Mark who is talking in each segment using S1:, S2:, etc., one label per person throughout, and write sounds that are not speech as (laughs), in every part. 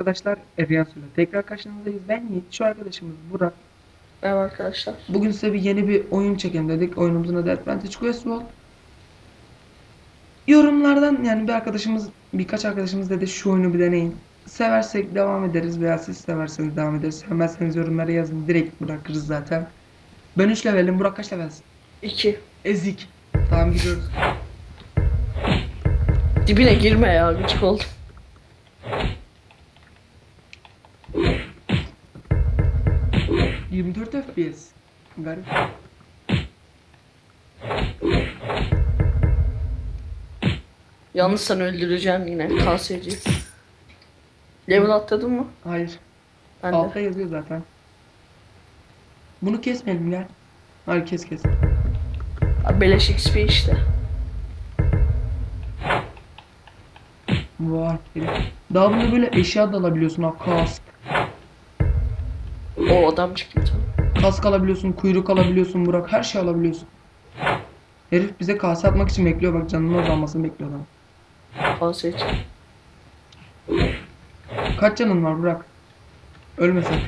S1: arkadaşlar Eriyasuyla tekrar karşınızdayız. Ben Yiğit, şu arkadaşımız Burak.
S2: Merhaba arkadaşlar.
S1: Bugün size bir yeni bir oyun çekelim dedik. Oyunumuzun adı Advantage Quest World. Yorumlardan yani bir arkadaşımız, birkaç arkadaşımız dedi şu oyunu bir deneyin. Seversek devam ederiz veya siz severseniz devam ederiz. Sevmezseniz yorumlara yazın. Direkt bırakırız zaten. Ben 3 levelim. Burak kaç levelsin?
S2: 2.
S1: Ezik. Tamam gidiyoruz.
S2: Dibine girme ya gıcık oldum.
S1: ...24 FPS. Garip.
S2: Yalnız sen öldüreceğim yine KSC. Level atladın mı?
S1: Hayır.
S2: Ben de.
S1: Altta yazıyor zaten. Bunu kesmeyelim gel. Hayır kes kes.
S2: Abi Beleş XP işte.
S1: Vay. Daha bunda böyle eşya da alabiliyorsun ha. Kask.
S2: O adam çıktı.
S1: Kask alabiliyorsun, kuyruk alabiliyorsun Burak. Her şey alabiliyorsun. Herif bize kase atmak için bekliyor bak canının azalmasını bekliyor adam.
S2: KSC.
S1: Kaç canın var Burak? Ölmesek.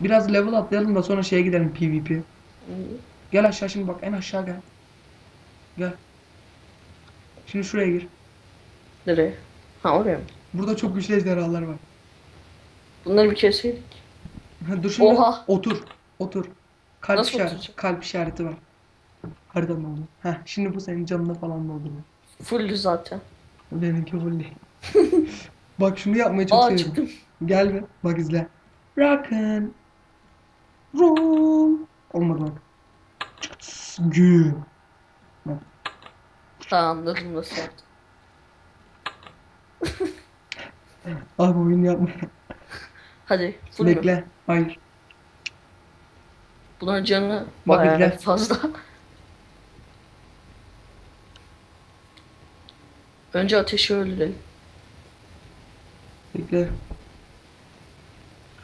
S1: Biraz level atlayalım da sonra şeye gidelim PvP. Gel aşağı şimdi bak en aşağı gel. Gel. Şimdi şuraya gir.
S2: Nereye? Ha oraya mı?
S1: Burada çok güçlü ejderhalar var.
S2: Bunları bir keseydik.
S1: Dur şimdi
S2: Oha.
S1: otur. Otur. Kalp
S2: Nasıl
S1: işareti,
S2: oturacağım?
S1: kalp işareti var. Haritanın oldu. Heh, şimdi bu senin canını falan dolduruyor.
S2: Full zaten.
S1: Benimki full değil. (laughs) Bak şunu yapmayı çok
S2: Aa
S1: seviyorum.
S2: çıktım.
S1: Gel be. Bak izle. Rock'n roll. Olmadı bak. Gü.
S2: Ha anladım nasıl yaptım. (laughs)
S1: Abi oyun yapma.
S2: Hadi mü?
S1: Bekle. Hayır.
S2: Bunların canı bayağı
S1: izle.
S2: fazla. (laughs) Önce ateşi öldürelim.
S1: Bekle.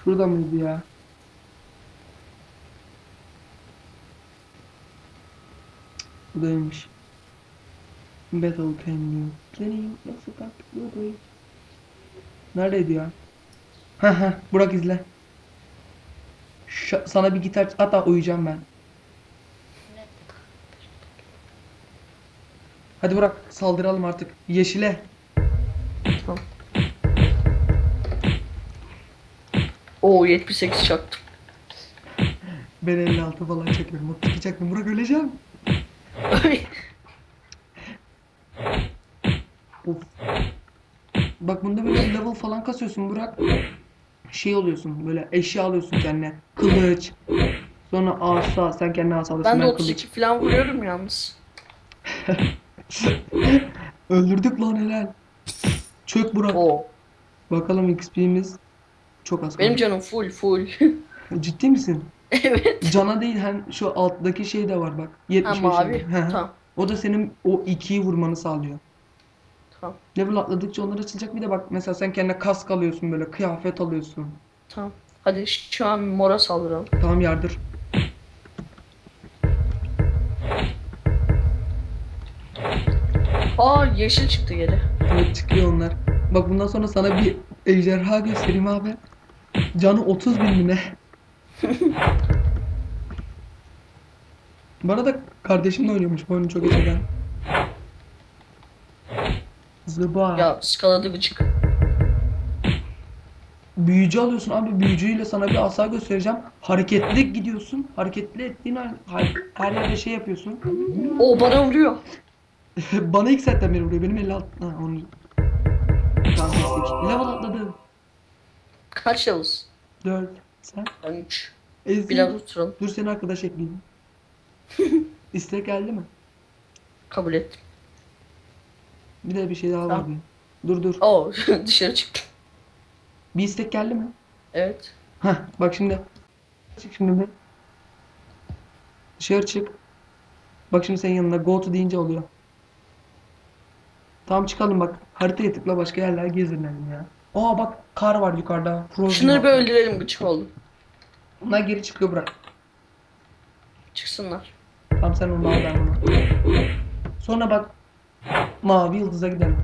S1: Şurada mıydı ya? Buradaymış. Battle can you playing nasıl bak buradayım. Neredeydi ya? Ha ha Burak izle. Ş- sana bir gitar hatta uyuyacağım ben. Hadi Burak saldıralım artık. Yeşile.
S2: Tamam. Oo 78 çaktım.
S1: Ben 56 falan çekiyorum. O çıkacaktım. Burak öleceğim. Of. Bak bunda böyle level falan kasıyorsun Burak. Şey oluyorsun böyle eşya alıyorsun kendine. Kılıç. Sonra asa. Sen kendine asa alıyorsun.
S2: ben de
S1: ben
S2: 32 falan vuruyorum yalnız.
S1: kılıç. (laughs) Öldürdük lan helal. Çök Burak.
S2: Oo.
S1: Bakalım XP'miz çok az.
S2: Benim
S1: kaldı.
S2: canım full full. (laughs)
S1: Ciddi misin?
S2: evet.
S1: Cana değil hem şu alttaki şey de var bak.
S2: Ha
S1: 75.
S2: mavi.
S1: Hı hı.
S2: tamam.
S1: O da senin o ikiyi vurmanı sağlıyor.
S2: Tamam.
S1: Level atladıkça onlar açılacak. Bir de bak mesela sen kendine kask alıyorsun böyle kıyafet alıyorsun.
S2: Tamam. Hadi şu an mora saldıralım.
S1: Tamam yardır.
S2: Aa yeşil çıktı geri.
S1: Evet çıkıyor onlar. Bak bundan sonra sana bir ejderha göstereyim abi. Canı 30 bin mi ne? (laughs) Bana da kardeşimle oynuyormuş bu oyunu çok eskiden. Zıba.
S2: Ya skaladı gıcık.
S1: Büyücü alıyorsun abi büyücüyle sana bir asa göstereceğim. Hareketli gidiyorsun. Hareketli ettiğin her, her, yerde şey yapıyorsun.
S2: Oo bana vuruyor. (laughs)
S1: Bana ilk setten beri vuruyor. Benim 56. Ha onu. Tamam kestik. Level atladı.
S2: Kaç yavuz?
S1: 4. Sen?
S2: Ben 3.
S1: Ezdi.
S2: Biraz oturalım.
S1: Dur seni arkadaş ekleyeyim. (laughs) İstek geldi mi?
S2: Kabul ettim.
S1: Bir de bir şey daha var
S2: Tamam.
S1: benim. Dur dur.
S2: Oo (laughs) dışarı çıktım.
S1: Bir istek geldi mi?
S2: Evet.
S1: Heh bak şimdi. Çık şimdi bir. Dışarı çık. Bak şimdi senin yanında go to deyince oluyor. Tamam çıkalım bak. Haritaya tıkla başka yerler gezinelim ya. Aa bak kar var yukarıda. Frozen
S2: Şunları
S1: var.
S2: bir öldürelim gıcık oldum.
S1: Bunlar geri çıkıyor bırak.
S2: Çıksınlar.
S1: Tamam sen onu al ben bunu. Sonra bak mavi yıldıza gidelim.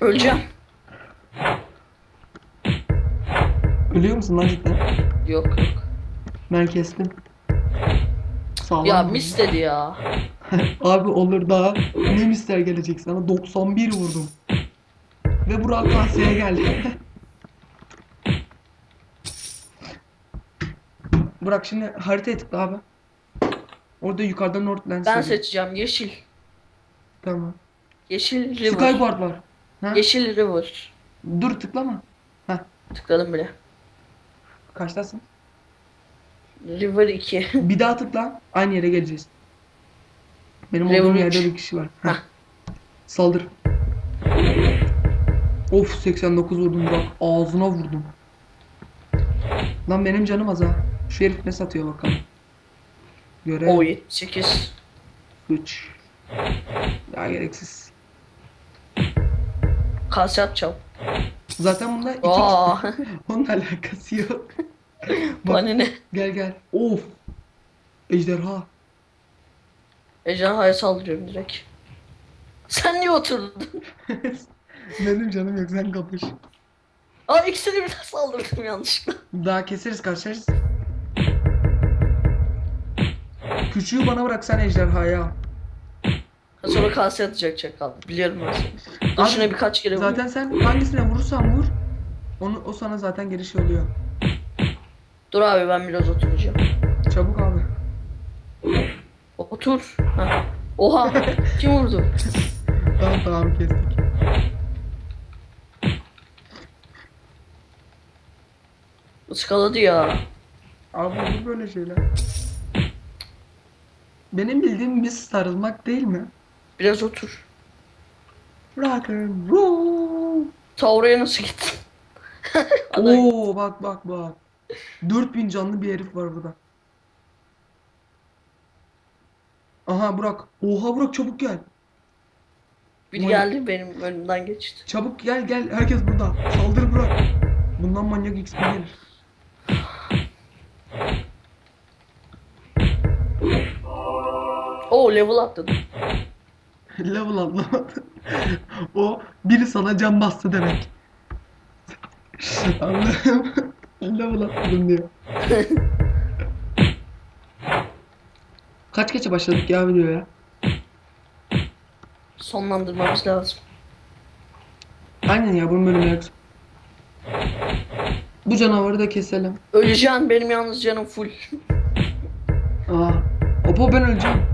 S2: Öleceğim.
S1: Ölüyor musun lan cidden?
S2: Yok yok.
S1: Ben kestim. Sağlam.
S2: Ya
S1: vurdum.
S2: mis dedi ya. (laughs)
S1: Abi olur daha. Ne mister gelecek sana? 91 vurdum. Ve Burak kaseye geldi. (laughs) Burak şimdi haritaya tıkla abi. Orada yukarıda Northlands
S2: Ben
S1: yazıyor.
S2: seçeceğim yeşil.
S1: Tamam.
S2: Yeşil River.
S1: Skyward var. Ha?
S2: Yeşil River.
S1: Dur tıklama.
S2: Tıkladım bile.
S1: Kaçtasın?
S2: River 2. (laughs)
S1: Bir daha tıkla. Aynı yere geleceğiz. Benim
S2: Level
S1: olduğum
S2: üç.
S1: yerde bir kişi var.
S2: Hah.
S1: Saldır. Of 89 vurdum Burak. Ağzına vurdum. Lan benim canım az ha. Şu herif ne satıyor bakalım. Görev.
S2: o 78.
S1: Güç. Ya gereksiz.
S2: Kase atacağım.
S1: Zaten bunda iki
S2: Aa, (laughs)
S1: Onun alakası yok. (laughs)
S2: bana ne?
S1: Gel gel. Of. Ejderha.
S2: Ejderhaya saldırıyorum direkt. Sen niye oturdun? (laughs)
S1: benim canım yok sen kapış.
S2: Aa ikisini birden saldırdım yanlışlıkla.
S1: Daha keseriz kaçarız. Küçüğü bana bırak sen ejderhaya.
S2: Sonra kase atacak çakal. Biliyorum ben şuna birkaç kere.
S1: Zaten sen hangisine vurursan vur. Onu o sana zaten geri şey oluyor.
S2: Dur abi ben biraz oturacağım.
S1: Çabuk abi.
S2: Otur. Heh. Oha. (laughs) Kim vurdu?
S1: Tamam tamam kestik.
S2: Iskaladı ya.
S1: Abi bu böyle şeyler. Benim bildiğim biz sarılmak değil mi?
S2: Biraz otur.
S1: Rock and roll.
S2: Ta oraya nasıl gittin? (laughs)
S1: Oo bak bak bak. 4000 canlı bir herif var burada. Aha Burak. Oha Burak çabuk gel.
S2: Biri
S1: Oy.
S2: geldi benim önümden geçti.
S1: Çabuk gel gel. Herkes burada. Saldır Burak. Bundan manyak XP gelir.
S2: Oo level atladım. (laughs)
S1: Level atlamadı. o biri sana can bastı demek. Allah'ım. (laughs) Level atladım diyor. (laughs) Kaç geçe başladık ya videoya?
S2: Sonlandırmamız lazım.
S1: Aynen ya bunun bölümü yok. Bu canavarı da keselim.
S2: Öleceğim benim yalnız canım full.
S1: Aa. Opo ben öleceğim.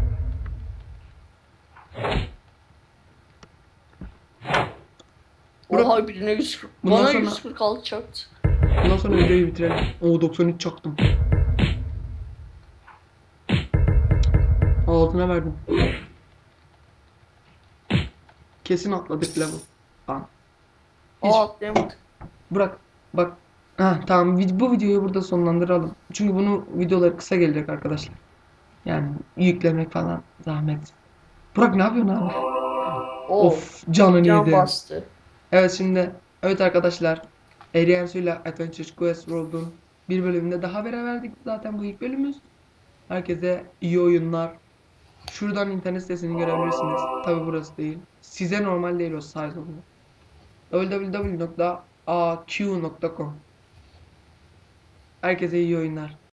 S1: Burak-
S2: Oha birine 140.
S1: Bundan
S2: Bana
S1: sonra-
S2: 146 çarptı.
S1: Bundan sonra videoyu bitirelim. Oo 93 çaktım. Altına verdim. Kesin atladık level. Tamam. Hiç-
S2: Aa atlayamadık.
S1: Bırak. Bak. Ha tamam vid- bu videoyu burada sonlandıralım. Çünkü bunu videoları kısa gelecek arkadaşlar. Yani yüklemek falan zahmet. Burak ne yapıyorsun abi?
S2: Oo,
S1: Of canını
S2: can
S1: yedi.
S2: bastı.
S1: Evet şimdi evet arkadaşlar Arian Su ile Adventure Quest World'un bir bölümünde daha beraberdik zaten bu ilk bölümümüz. Herkese iyi oyunlar. Şuradan internet sitesini görebilirsiniz. Tabi burası değil. Size normal değil o size oluyor. www.aq.com Herkese iyi oyunlar.